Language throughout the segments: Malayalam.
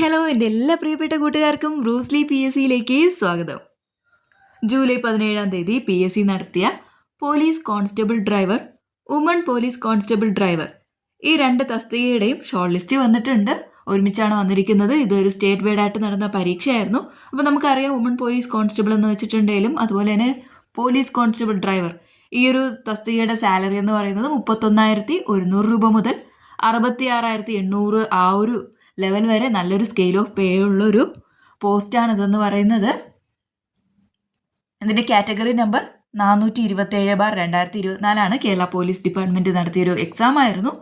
ഹലോ എന്റെ എല്ലാ പ്രിയപ്പെട്ട കൂട്ടുകാർക്കും ബ്രൂസ്ലി പി എസ് സിയിലേക്ക് സ്വാഗതം. ജൂലൈ പതിനേഴാം തീയതി പി എസ് സി നടത്തിയ police constable driver woman police constable driver ഈ രണ്ട് തസ്തികയുടെയും ഷോർട്ട് ലിസ്റ്റ് വന്നിട്ടുണ്ട്. ഒരുമിച്ചാണ് വന്നിരിക്കുന്നത്. ഇതൊരു സ്റ്റേറ്റ് വൈഡ് ആയിട്ട് നടന്ന പരീക്ഷയായിരുന്നു. അപ്പോൾ നമുക്കറിയാം വുമൺ പോലീസ് കോൺസ്റ്റബിൾ എന്ന് വെച്ചിട്ടുണ്ടെങ്കിലും അതുപോലെ തന്നെ പോലീസ് കോൺസ്റ്റബിൾ ഡ്രൈവർ ഈ ഒരു തസ്തികയുടെ സാലറി എന്ന് പറയുന്നത് മുപ്പത്തൊന്നായിരത്തി ഒരുന്നൂറ് രൂപ മുതൽ അറുപത്തി ആറായിരത്തി എണ്ണൂറ് ആ ഒരു ലെവൽ വരെ നല്ലൊരു സ്കെയിൽ ഓഫ് പേ ഉള്ളൊരു പോസ്റ്റാണിതെന്ന് പറയുന്നത് ഇതിന്റെ കാറ്റഗറി നമ്പർ നാനൂറ്റി ഇരുപത്തേഴ് ബാർ രണ്ടായിരത്തി ഇരുപത്തിനാലാണ് കേരള പോലീസ് ഡിപ്പാർട്ട്മെന്റ് നടത്തിയൊരു എക്സാം ആയിരുന്നു.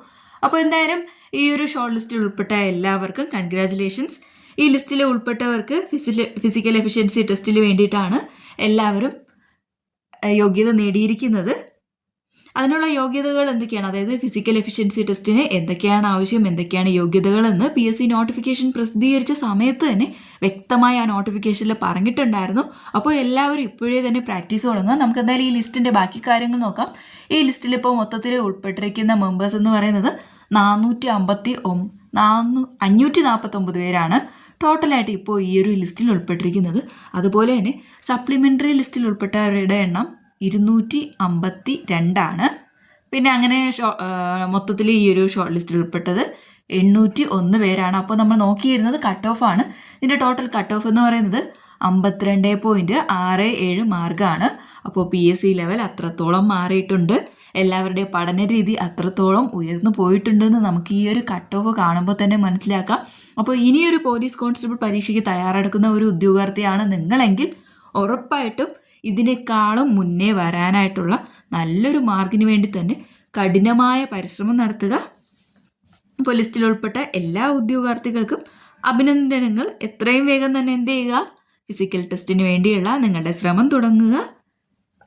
അപ്പോൾ എന്തായാലും ഈ ഒരു ഷോർട്ട് ലിസ്റ്റിൽ ഉൾപ്പെട്ട എല്ലാവർക്കും കൺഗ്രാചുലേഷൻസ് ഈ ലിസ്റ്റിൽ ഉൾപ്പെട്ടവർക്ക് ഫിസിക്കൽ ഫിസിക്കൽ എഫിഷ്യൻസി ടെസ്റ്റിന് വേണ്ടിയിട്ടാണ് എല്ലാവരും യോഗ്യത നേടിയിരിക്കുന്നത്. അതിനുള്ള യോഗ്യതകൾ എന്തൊക്കെയാണ്? അതായത് ഫിസിക്കൽ എഫിഷ്യൻസി ടെസ്റ്റിന് എന്തൊക്കെയാണ് ആവശ്യം? എന്തൊക്കെയാണ് യോഗ്യതകളെന്ന് പി എസ് സി നോട്ടിഫിക്കേഷൻ പ്രസിദ്ധീകരിച്ച സമയത്ത് തന്നെ വ്യക്തമായി ആ നോട്ടിഫിക്കേഷനിൽ പറഞ്ഞിട്ടുണ്ടായിരുന്നു. അപ്പോൾ എല്ലാവരും ഇപ്പോഴേ തന്നെ പ്രാക്ടീസ് തുടങ്ങുക. നമുക്ക് എന്തായാലും ഈ ലിസ്റ്റിന്റെ ബാക്കി കാര്യങ്ങൾ നോക്കാം. ഈ ലിസ്റ്റിൽ ഇപ്പോൾ മൊത്തത്തിൽ ഉൾപ്പെട്ടിരിക്കുന്ന മെമ്പേഴ്സ് എന്ന് പറയുന്നത് നാനൂറ്റി അമ്പത്തി ഒം നാനൂ അഞ്ഞൂറ്റി നാൽപ്പത്തൊമ്പത് പേരാണ് ടോട്ടലായിട്ട് ഇപ്പോൾ ഈ ഒരു ലിസ്റ്റിൽ ഉൾപ്പെട്ടിരിക്കുന്നത്. അതുപോലെ തന്നെ സപ്ലിമെന്ററി ലിസ്റ്റിൽ ഉൾപ്പെട്ടവരുടെ എണ്ണം ഇരുന്നൂറ്റി അമ്പത്തി രണ്ടാണ് പിന്നെ അങ്ങനെ മൊത്തത്തിൽ ഈ ഒരു ഷോർട്ട് ലിസ്റ്റിൽ ഉൾപ്പെട്ടത് എണ്ണൂറ്റി ഒന്ന് പേരാണ്. അപ്പോൾ നമ്മൾ നോക്കിയിരുന്നത് കട്ട് ഓഫ് ആണ്. ഇതിന്റെ ടോട്ടൽ കട്ട് ഓഫ് എന്ന് പറയുന്നത് അമ്പത്തിരണ്ട് പോയിന്റ് ആറ് ഏഴ് മാർഗമാണ് അപ്പോൾ പി എസ് സി ലെവൽ അത്രത്തോളം മാറിയിട്ടുണ്ട്. എല്ലാവരുടെയും പഠന രീതി അത്രത്തോളം ഉയർന്നു പോയിട്ടുണ്ടെന്ന് നമുക്ക് ഈ ഒരു കട്ട് ഓഫ് കാണുമ്പോൾ തന്നെ മനസ്സിലാക്കാം. അപ്പോൾ ഇനിയൊരു പോലീസ് കോൺസ്റ്റബിൾ പരീക്ഷയ്ക്ക് തയ്യാറെടുക്കുന്ന ഒരു ഉദ്യോഗാർത്ഥിയാണ് നിങ്ങളെങ്കിൽ ഉറപ്പായിട്ടും ഇതിനേക്കാളും മുന്നേ വരാനായിട്ടുള്ള നല്ലൊരു മാർക്കിന് വേണ്ടി തന്നെ കഠിനമായ പരിശ്രമം നടത്തുക. ഇപ്പോൾ ലിസ്റ്റിൽ ഉൾപ്പെട്ട എല്ലാ ഉദ്യോഗാർത്ഥികൾക്കും അഭിനന്ദനങ്ങൾ. എത്രയും വേഗം തന്നെ എന്ത് ചെയ്യുക? ഫിസിക്കൽ ടെസ്റ്റിന് വേണ്ടിയുള്ള നിങ്ങളുടെ ശ്രമം തുടങ്ങുക.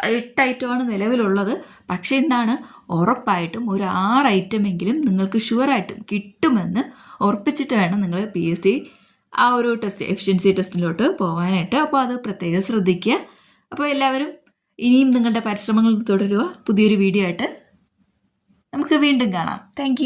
എട്ട് ഐറ്റമാണ് നിലവിലുള്ളത്. പക്ഷേ എന്താണ്? ഉറപ്പായിട്ടും ഒരു ആറ് ഐറ്റമെങ്കിലും നിങ്ങൾക്ക് ഷുവറായിട്ടും കിട്ടുമെന്ന് ഉറപ്പിച്ചിട്ട് വേണം നിങ്ങൾ പി എസ് സി ആ ഒരു ടെസ്റ്റ് എഫിഷ്യൻസി ടെസ്റ്റിലോട്ട് പോകാനായിട്ട് അപ്പോൾ അത് പ്രത്യേകം ശ്രദ്ധിക്കുക. അപ്പോൾ എല്ലാവരും ഇനിയും നിങ്ങളുടെ പരിശ്രമങ്ങൾ തുടരുക. പുതിയൊരു വീഡിയോ ആയിട്ട് നമുക്ക് വീണ്ടും കാണാം. താങ്ക്